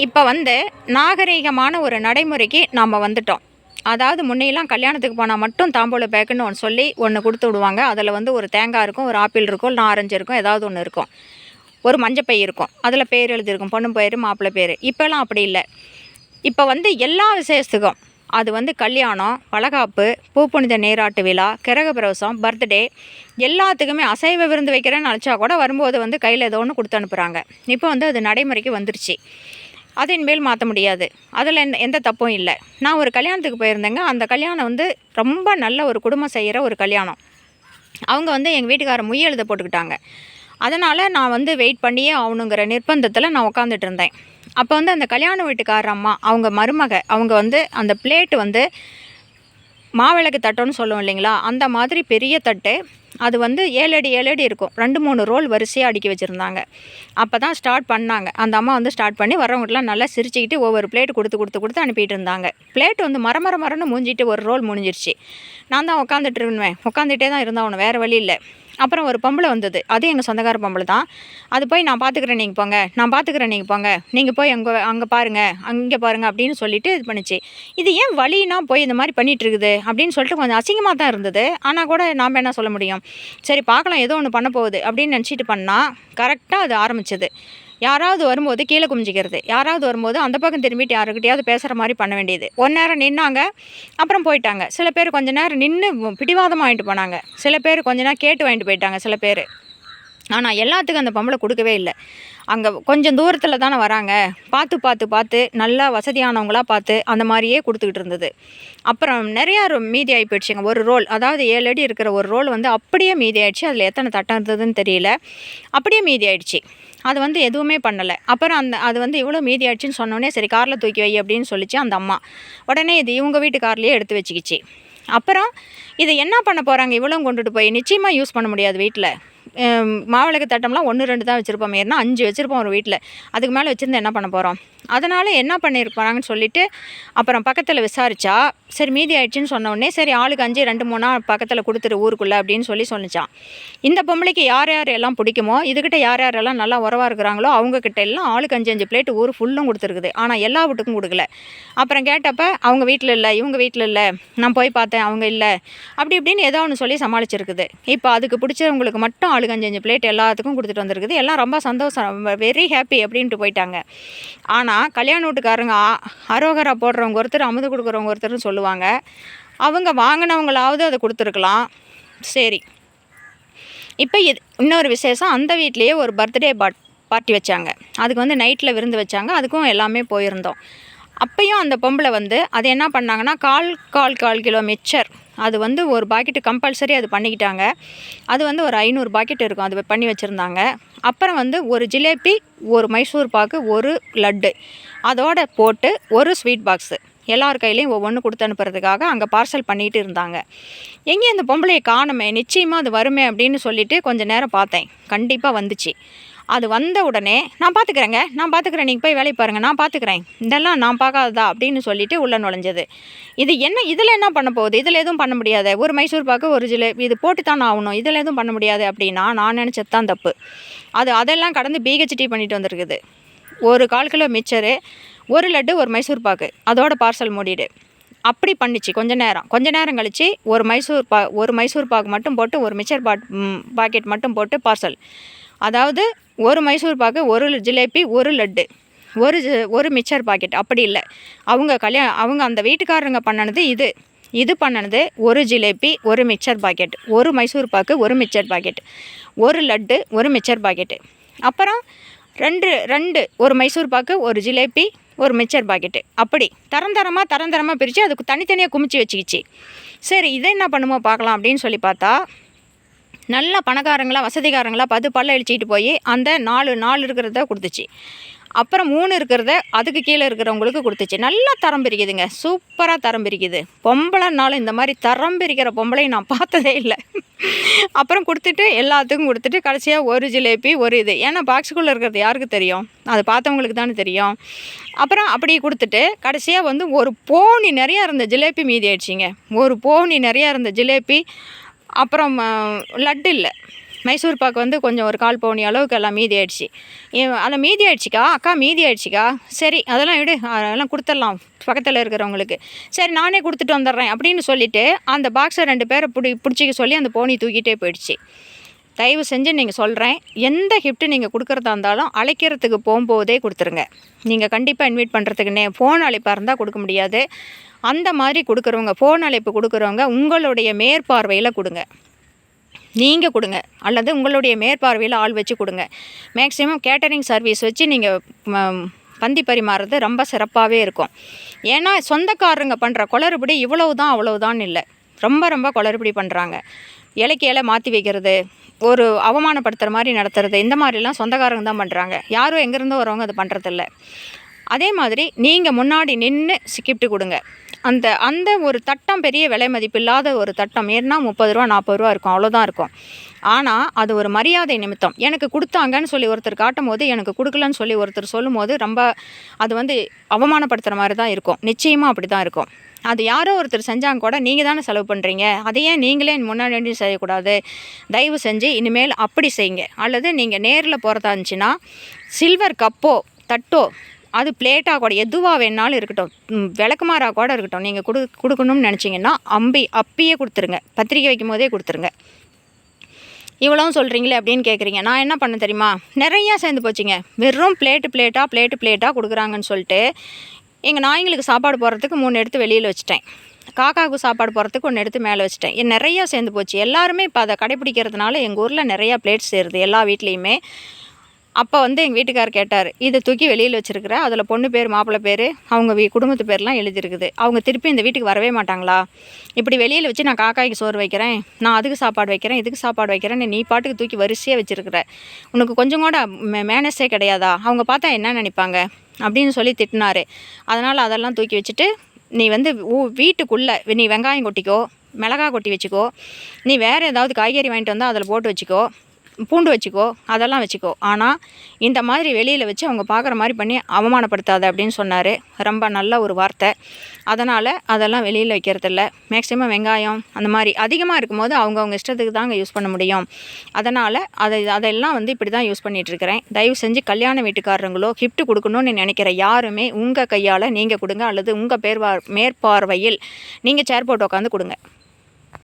இப்போ வந்து நாகரீகமான ஒரு நடைமுறைக்கு நாம் வந்துட்டோம். அதாவது முன்னையெல்லாம் கல்யாணத்துக்கு போனால் மட்டும் தாம்பூல பேக்குன்னு ஒன்று சொல்லி ஒன்று கொடுத்து விடுவாங்க. அதில் வந்து ஒரு தேங்காய் இருக்கும் ஒரு ஆப்பிள் இருக்கும் இல்லை ஆரஞ்சு இருக்கும் ஏதாவது ஒன்று இருக்கும். ஒரு மஞ்சப்பை இருக்கும். அதில் பேர் எழுதியிருக்கும். பொண்ணு பேர் மாப்பிள்ளை பேர். இப்போல்லாம் அப்படி இல்லை. இப்போ வந்து எல்லா விசேஷத்துக்கும் அது வந்து கல்யாணம் வளகாப்பு பூப்புனித நீராட்டு விழா கிரகப்பிரவேசம் பர்த்டே எல்லாத்துக்குமே அசைவ விருந்து வைக்கிறேன்னு நினச்சா கூட வரும்போது வந்து கையில் ஏதோ ஒன்று கொடுத்து அனுப்புகிறாங்க இப்போ வந்து அது நடைமுறைக்கு வந்துருச்சு. அது இனிமேல் மாற்ற முடியாது. அதில் எந்த எந்த தப்பும் இல்லை. நான் ஒரு கல்யாணத்துக்கு போயிருந்தேங்க. அந்த கல்யாணம் வந்து ரொம்ப நல்ல ஒரு குடும்பம் செய்கிற ஒரு கல்யாணம். அவங்க வந்து எங்கள் வீட்டுக்காரர் முய் எழுத போட்டுக்கிட்டாங்க. அதனால் நான் வந்து வெயிட் பண்ணியே ஆகணுங்கிற நிர்பந்தத்தில் நான் உட்காந்துட்டு இருந்தேன். அப்போ வந்து அந்த கல்யாண வீட்டுக்கார அம்மா அவங்க மருமக அவங்க வந்து அந்த பிளேட்டு வந்து மாவிளக்கு தட்டோன்னு சொல்லுவோம் இல்லைங்களா? அந்த மாதிரி பெரிய தட்டு அது வந்து ஏழு அடி ஏழு அடி இருக்கும். ரெண்டு மூணு ரோல் வரிசையாக அடுக்கி வச்சுருந்தாங்க. அப்போ தான் ஸ்டார்ட் பண்ணாங்க. அந்த அம்மா வந்து ஸ்டார்ட் பண்ணி வரவங்கட்டலாம் நல்லா சிரிச்சுக்கிட்டு ஒவ்வொரு பிளேட் கொடுத்து கொடுத்து கொடுத்து அனுப்பிட்டு இருந்தாங்க. பிளேட் வந்து மர மர மரம்னு முடிஞ்சிட்டு ஒரு ரோல் முடிஞ்சிருச்சு. நான் தான் உட்காந்துட்டு இருந்தேன். உட்காந்துட்டே தான் இருந்தவனு வேறு வழி இல்லை. அப்புறம் ஒரு பொம்பளை வந்தது. அது எங்கள் சொந்தக்கார பொம்பளை தான். அது போய் நான் பார்த்துக்குறேன் நீங்கள் போங்க. நான் பார்த்துக்குறேன் நீங்கள் போங்க. நீங்கள் போய் அங்கே அங்கே பாருங்கள் அங்கே பாருங்கள் அப்படின்னு சொல்லிட்டு இது பண்ணுச்சு. இது ஏன் வழினா போய் இந்த மாதிரி பண்ணிட்டு இருக்குது? அப்படின்னு சொல்லிட்டு கொஞ்சம் அசிங்கமாக தான் இருந்தது. ஆனால் கூட நாம் என்ன சொல்ல முடியும்? சரி பார்க்கலாம் ஏதோ ஒன்று பண்ண போகுது அப்படின்னு நினச்சிட்டு பண்ணால் கரெக்டாக அது ஆரம்பிச்சது. யாராவது வரும்போது கீழே குமிஞ்சிக்கிறது. யாராவது வரும்போது அந்த பக்கம் திரும்பிட்டு யாருக்கிட்டையாவது பேசுகிற மாதிரி பண்ண வேண்டியது. ஒரு நேரம் நின்னாங்க அப்புறம் போயிட்டாங்க. சில பேர் கொஞ்ச நேரம் நின்று பிடிவாதமாக வாங்கிட்டு போனாங்க. சில பேர் கொஞ்ச நேரம் கேட்டு வாங்கிட்டு போயிட்டாங்க சில பேர். ஆனால் எல்லாத்துக்கும் அந்த பொம்பளை கொடுக்கவே இல்லை. அங்கே கொஞ்சம் தூரத்தில் தானே வராங்க. பார்த்து பார்த்து பார்த்து நல்லா வசதியானவங்களாக பார்த்து அந்த மாதிரியே கொடுத்துக்கிட்டு இருந்தது. அப்புறம் நிறையா மீதி ஆகி போயிடுச்சுங்க. ஒரு ரோல் அதாவது ஏழு அடி இருக்கிற ஒரு ரோல் வந்து அப்படியே மீதி ஆயிடுச்சு. அதில் எத்தனை தட்டம் இருந்ததுன்னு தெரியல. அப்படியே மீதி ஆயிடுச்சு. அது வந்து எதுவுமே பண்ணலை. அப்புறம் அந்த அது வந்து இவ்வளோ மீதி ஆயிடுச்சுன்னு சொன்னோடனே சரி காரில் தூக்கி வை அப்படின்னு சொல்லிச்சு அந்த அம்மா. உடனே இது இவங்க வீட்டு கார்லேயே எடுத்து வச்சுக்கிச்சு. அப்புறம் இதை என்ன பண்ண போகிறாங்க இவ்வளோ கொண்டுட்டு போய் நிச்சயமாக யூஸ் பண்ண முடியாது வீட்டில் மாவிளக்கு தட்டம்லாம் ஒன்று ரெண்டு தான் வச்சுருப்போம். ஏன்னா அஞ்சு வச்சுருப்போம் ஒரு வீட்டில் அதுக்கு மேலே வச்சுருந்து என்ன பண்ண போகிறோம் அதனால் என்ன பண்ணியிருப்பாங்கன்னு சொல்லிட்டு அப்புறம் பக்கத்தில் விசாரித்தா சரி மீதி ஆயிடுச்சுன்னு சொன்ன உடனே சரி ஆளுக்கு அஞ்சு ரெண்டு மூணா பக்கத்தில் கொடுத்துரு ஊருக்குள்ளே அப்படின்னு சொல்லி சொன்னிச்சான் இந்த பொம்பளைக்கு யார் யார் எல்லாம் பிடிக்குமோ இதுக்கிட்ட யார் யாரெல்லாம் நல்லா உறவாக இருக்கிறாங்களோ அவங்கக்கிட்ட எல்லாம் ஆளுக்கு அஞ்சு அஞ்சு பிளேட் ஊர் ஃபுல்லும் கொடுத்துருக்குது. ஆனால் எல்லா வீட்டுக்கும் கொடுக்கல. அப்புறம் கேட்டப்ப அவங்க வீட்டில் இல்லை இவங்க வீட்டில் இல்லை நான் போய் பார்த்தேன் அவங்க இல்லை. அப்படி இப்படின்னு ஏதோ ஒன்று சொல்லி சமாளிச்சிருக்குது. இப்போ அதுக்கு பிடிச்சவங்களுக்கு மட்டும் ஆளுக்கு அஞ்சு அஞ்சு பிளேட் எல்லாத்துக்கும் கொடுத்துட்டு வந்திருக்குது. எல்லாம் ரொம்ப சந்தோஷம். வெரி ஹாப்பி அப்படின்ட்டு போயிட்டாங்க. ஆனால் கல்யாண வீட்டுக்காரங்க அரோகரா போடுறவங்க ஒருத்தர் அமுது கொடுக்குறவங்க ஒருத்தர்னு சொல்லுவாங்க. அவங்க வாங்கினவங்களாவது அதை கொடுத்துருக்கலாம். சரி. இப்போ இது இன்னொரு விசேஷம். அந்த வீட்லேயே ஒரு பர்த்டே பாட் பார்ட்டி வச்சாங்க. அதுக்கு வந்து நைட்டில் விருந்து வச்சாங்க. அதுக்கும் எல்லாமே போயிருந்தோம். அப்பயும் அந்த பொம்பளை வந்து அது என்ன பண்ணாங்கன்னா கால் கால் கால் கிலோ மிச்சர் அது வந்து ஒரு பாக்கெட்டு கம்பல்சரி அது பண்ணிக்கிட்டாங்க. அது வந்து ஒரு ஐநூறு பாக்கெட் இருக்கும். அது பண்ணி வச்சுருந்தாங்க. அப்புறம் வந்து ஒரு ஜிலேபி ஒரு மைசூர் பாக்கு ஒரு லட்டு. அதோட போட்டு ஒரு ஸ்வீட் பாக்ஸு எல்லார் கையிலையும் ஒவ்வொன்று கொடுத்து அனுப்புறதுக்காக அங்கே பார்சல் பண்ணிகிட்டு இருந்தாங்க. எங்கே இந்த பொம்பளையை காணுமே? நிச்சயமாக அது வருமே அப்படின்னு சொல்லிட்டு கொஞ்சம் நேரம் பார்த்தேன். கண்டிப்பாக வந்துச்சு. அது வந்த உடனே நான் பார்த்துக்கிறேங்க நான் பார்த்துக்கிறேன் நீங்கள் போய் வேலையை பாருங்கள் நான் பார்த்துக்கிறேன் இதெல்லாம் நான் பார்க்காததா? அப்படின்னு சொல்லிட்டு உள்ளே நுழைஞ்சது. இது என்ன? இதில் என்ன பண்ண போகுது? இதில் எதுவும் பண்ண முடியாது. ஒரு மைசூர் பாக்கு ஒரு ஜிலேபி. இது போட்டு தான் ஆகணும். இதில் எதுவும் பண்ண முடியாது அப்படின்னா நான் நினச்சது தான் தப்பு. அது அதெல்லாம் கடந்து பிஹெச்டி பண்ணிட்டு வந்திருக்குது. ஒரு கால் கிலோ மிச்சரு ஒரு லட்டு ஒரு மைசூர் பாக்கு. அதோட பார்சல் மூடிடு. அப்படி பண்ணிச்சு கொஞ்ச நேரம். கொஞ்ச நேரம் கழிச்சு ஒரு மைசூர் பா ஒரு மைசூர் பாக்கு மட்டும் போட்டு ஒரு மிச்சர் பாட் பாக்கெட் மட்டும் போட்டு பார்சல். அதாவது ஒரு மைசூர் பாக்கு ஒரு ஜிலேபி ஒரு லட்டு. ஒரு ஒரு மிச்சர் பாக்கெட். அப்படி இல்லை. அவங்க கல்யாணம் அவங்க அந்த வீட்டுக்காரங்க பண்ணனது இது. இது பண்ணனது ஒரு ஜிலேபி ஒரு மிச்சர் பாக்கெட். ஒரு மைசூர் பாக்கு ஒரு மிச்சர் பாக்கெட். ஒரு லட்டு ஒரு மிச்சர் பாக்கெட்டு அப்புறம் ரெண்டு ரெண்டு. ஒரு மைசூர் பாக்கு ஒரு ஜிலேபி ஒரு மிச்சர் பாக்கெட்டு. அப்படி. தரம் தரமாக தரம் தரமாக பிரித்து அதுக்கு தனித்தனியாக குமிச்சு வச்சுக்கிச்சு. சரி இதை என்ன பண்ணுமோ பார்க்கலாம் அப்படின்னு சொல்லி பார்த்தா நல்ல பணக்காரங்களாக வசதிகாரங்களாக பது பல்ல இழிச்சிட்டு போய் அந்த நாலு நாலு இருக்கிறத கொடுத்துச்சு. அப்புறம் மூணு இருக்கிறத அதுக்கு கீழே இருக்கிறவங்களுக்கு கொடுத்துச்சு. நல்லா தரம் பிரிக்குதுங்க. சூப்பராக தரம் பிரிக்குது. பொம்பளைனாலும் இந்த மாதிரி தரம் பிரிக்கிற பொம்பளை நான் பார்த்ததே இல்லை. அப்புறம் கொடுத்துட்டு எல்லாத்துக்கும் கொடுத்துட்டு கடைசியாக ஒரு ஜிலேபி ஒரு இது. ஏன்னா பாக்ஸுக்குள்ளே இருக்கிறது யாருக்கு தெரியும்? அது பார்த்தவங்களுக்கு தானே தெரியும். அப்புறம் அப்படி கொடுத்துட்டு கடைசியாக வந்து ஒரு போனி நிறையா இருந்த ஜிலேபி மீதி ஆயிடுச்சிங்க. ஒரு போனி நிறையா இருந்த ஜிலேபி அப்புறம் லட்டு இல்லை. மைசூர் பாக்கு வந்து கொஞ்சம் ஒரு கால் பவுனி அளவுக்கு எல்லாம் மீதி ஆயிடுச்சு. இவ- மீதி ஆயிடுச்சிக்கா? அக்கா மீதி ஆயிடுச்சிக்கா? சரி அதெல்லாம் விடு. அதெல்லாம் கொடுத்துடலாம். பக்கத்தில் இருக்கிறவங்களுக்கு. சரி நானே கொடுத்துட்டு வந்துடுறேன் அப்படின்னு சொல்லிட்டு அந்த பாக்ஸை ரெண்டு பேரை பிடி பிடிச்சிக்க சொல்லி அந்த போனி தூக்கிட்டே போயிடுச்சு. தயவு செஞ்சு நீங்கள் சொல்கிறேன் எந்த கிஃப்ட்டு நீங்கள் கொடுக்குறதா இருந்தாலும் அழைக்கிறதுக்கு போகும்போதே கொடுத்துருங்க. நீங்கள் கண்டிப்பாக இன்வைட் பண்ணுறதுக்குன்னே ஃபோன் அழைப்பாக இருந்தால் கொடுக்க முடியாது. அந்த மாதிரி கொடுக்குறவங்க ஃபோன் அழைப்பு கொடுக்குறவங்க உங்களுடைய மேற்பார்வையில் கொடுங்க. நீங்கள் கொடுங்க. அல்லது உங்களுடைய மேற்பார்வையில் ஆள் வச்சு கொடுங்க. மேக்ஸிமம் கேட்டரிங் சர்வீஸ் வச்சு நீங்கள் பந்தி பரிமாறுறது ரொம்ப சிறப்பாகவே இருக்கும். ஏன்னா சொந்தக்காரங்க பண்ணுற குளறுபடி இவ்வளவு தான் அவ்வளவுதான் இல்லை. ரொம்ப ரொம்ப குளறுபடி பண்ணுறாங்க இலைக்கு இலை மாற்றி வைக்கிறது ஒரு அவமானப்படுத்துகிற மாதிரி நடத்துறது இந்த மாதிரிலாம் சொந்தக்காரங்க தான் பண்ணுறாங்க யாரும் எங்கேருந்தோ வரவங்க அது பண்ணுறதில்ல அதே மாதிரி நீங்கள் முன்னாடி நின்று கிஃப்ட் கொடுங்க. அந்த அந்த ஒரு தட்டம் பெரிய விலை மதிப்பில்லாத ஒரு தட்டம் ஏன்னா முப்பது ரூபா நாற்பது ரூபா இருக்கும் அவ்வளோதான் இருக்கும். ஆனால் அது ஒரு மரியாதை நிமித்தம். எனக்கு கொடுத்தாங்கன்னு சொல்லி ஒருத்தர் காட்டும் போது எனக்கு கொடுக்கலன்னு சொல்லி ஒருத்தர் சொல்லும் போது ரொம்ப அது வந்து அவமானப்படுத்துகிற மாதிரி தான் இருக்கும். நிச்சயமாக அப்படி தான் இருக்கும். அது யாரோ ஒருத்தர் செஞ்சாங்க கூட நீங்கள் தானே செலவு பண்ணுறீங்க அதையே நீங்களே முன்னாடி செய்யக்கூடாது? தயவு செஞ்சு இனிமேல் அப்படி செய்யுங்க. அல்லது நீங்கள் நேரில் போகிறதா இருந்துச்சுன்னா சில்வர் கப்போ தட்டோ அது பிளேட்டாக கூட எதுவாக வேணாலும் இருக்கட்டும். விளக்குமாறாக விளக்குமாறா கூட இருக்கட்டும். நீங்கள் கொடு கொடுக்கணும்னு நினச்சிங்கன்னா அம்பி அப்பயே கொடுத்துருங்க. பத்திரிக்கை வைக்கும் போதே கொடுத்துருங்க. இவ்வளவும் சொல்கிறீங்களே அப்படின்னு கேட்குறீங்க நான் என்ன பண்ண தெரியுமா? நிறையா சேர்ந்து போச்சுங்க. வெறும் பிளேட்டு பிளேட்டாக பிளேட்டு பிளேட்டாக கொடுக்குறாங்கன்னு சொல்லிட்டு எங்கள் நாய்ங்களுக்கு சாப்பாடு போடுறதுக்கு மூணு எடுத்து வெளியில் வச்சுட்டேன். காக்காவுக்கு சாப்பாடு போடுறதுக்கு ஒன்று எடுத்து மேலே வச்சுட்டேன். நிறையா சேர்ந்து போச்சு. எல்லாருமே இப்போ அதை கடைப்பிடிக்கிறதுனால எங்கள் ஊரில் நிறையா பிளேட்ஸ் சேருது. எல்லா வீட்லேயுமே. அப்போ வந்து எங்கள் வீட்டுக்கார் கேட்டார் இதை தூக்கி வெளியில் வச்சுருக்கிற அதில் பொண்ணு பேர் மாப்பிள்ளை பேர் அவங்க வீ குடும்பத்து பேர்லாம் எழுதியிருக்குது அவங்க திருப்பி இந்த வீட்டுக்கு வரவே மாட்டாங்களா? இப்படி வெளியில் வச்சு நான் காக்காய்க்கு சோறு வைக்கிறேன் நான் அதுக்கு சாப்பாடு வைக்கிறேன் இதுக்கு சாப்பாடு வைக்கிறேன்னு நீ பாட்டுக்கு தூக்கி வரிசையாக வச்சுருக்கிற. உனக்கு கொஞ்சம் கூட மே மேனஸே கிடையாதா? அவங்க பார்த்தா என்ன நினைப்பாங்க? அப்படின்னு சொல்லி திட்டினார். அதனால் அதெல்லாம் தூக்கி வச்சுட்டு நீ வந்து ஊ வீட்டுக்குள்ளே நீ வெங்காயம் கொட்டிக்கோ மிளகா கொட்டி வச்சுக்கோ நீ வேறு ஏதாவது காய்கறி வாங்கிட்டு வந்தால் அதில் போட்டு வச்சுக்கோ பூண்டு வச்சுக்கோ அதெல்லாம் வச்சுக்கோ. ஆனால் இந்த மாதிரி வெளியில் வச்சு அவங்க பார்க்குற மாதிரி பண்ணி அவமானப்படுத்தாத அப்படின்னு சொன்னார். ரொம்ப நல்ல ஒரு வார்த்தை. அதனால் அதெல்லாம் வெளியில் வைக்கிறதில்ல. மேக்ஸிமம் வெங்காயம் அந்த மாதிரி அதிகமாக இருக்கும்போது அவங்கவுங்க இஷ்டத்துக்கு தாங்க யூஸ் பண்ண முடியும். அதனால் அதை அதெல்லாம் வந்து இப்படி தான் யூஸ் பண்ணிகிட்ருக்கிறேன் தயவு செஞ்சு கல்யாண வீட்டுக்காரங்களோ gift கொடுக்கணும்னு நினைக்கிற யாருமே உங்கள் கையால் நீங்கள் கொடுங்க அல்லது உங்கள் பேர்வா மேற்பார்வையில் நீங்கள் சேர் போட்டு உட்காந்து கொடுங்க.